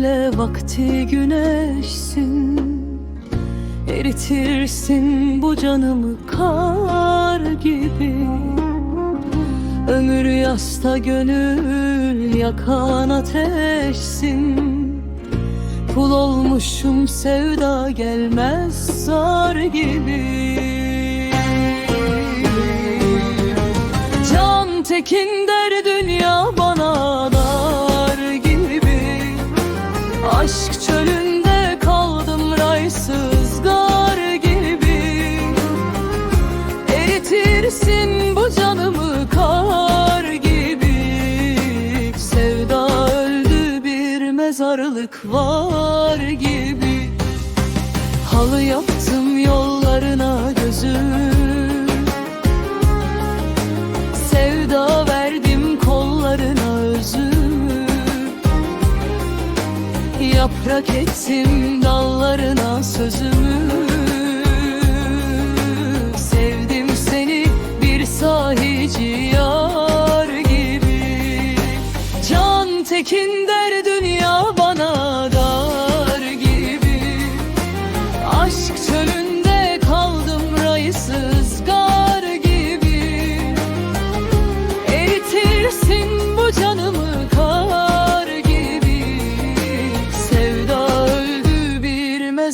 gece vakti güneşsin Eritirsin bu canımı kar gibi. Ömür yasta gönül yakan ateşsin. Kul olmuşum sevda gelmez zar gibi. Can tekin der dünya Aşk çölünde kaldım raysız gar gibi. Eritirsin bu canımı kar gibi. Sevda öldü bir mezarlık var gibi. Halı yaptım yollarına Yaprak ettim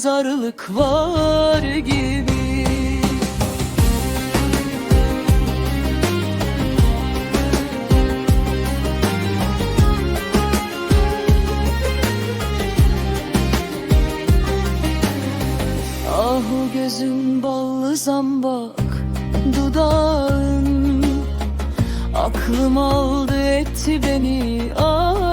bir mezarlık var gibi. Ahu gözün ballı zambak dudağın. Aklım aldı etti beni adağın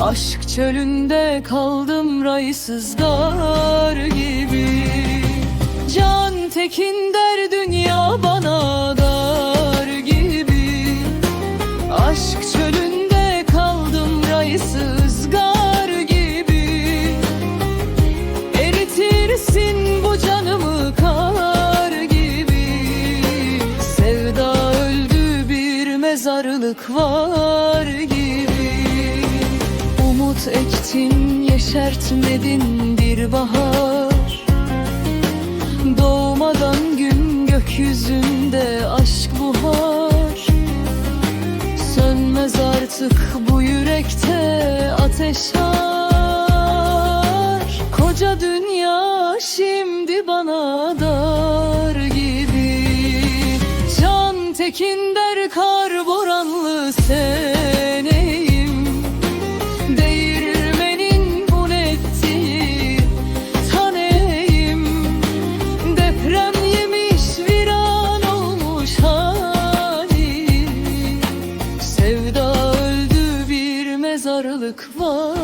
Aşk çölünde kaldım raysız dar gibi. Can tekin der dünya bana dar gibi. Aşk çölünde kaldım raysız gar gibi. Eritirsin bu canımı kar gibi. Sevda öldü bir mezarlık var gibi Umut ektin yeşertmedin bir bahar. Doğmadan gün gökyüzünde aşk buhar. Sönmez artık bu yürekte ateş var Koca dünya şimdi bana dar gibi. Can tekin der kar boranlı seneyim Mezarlık var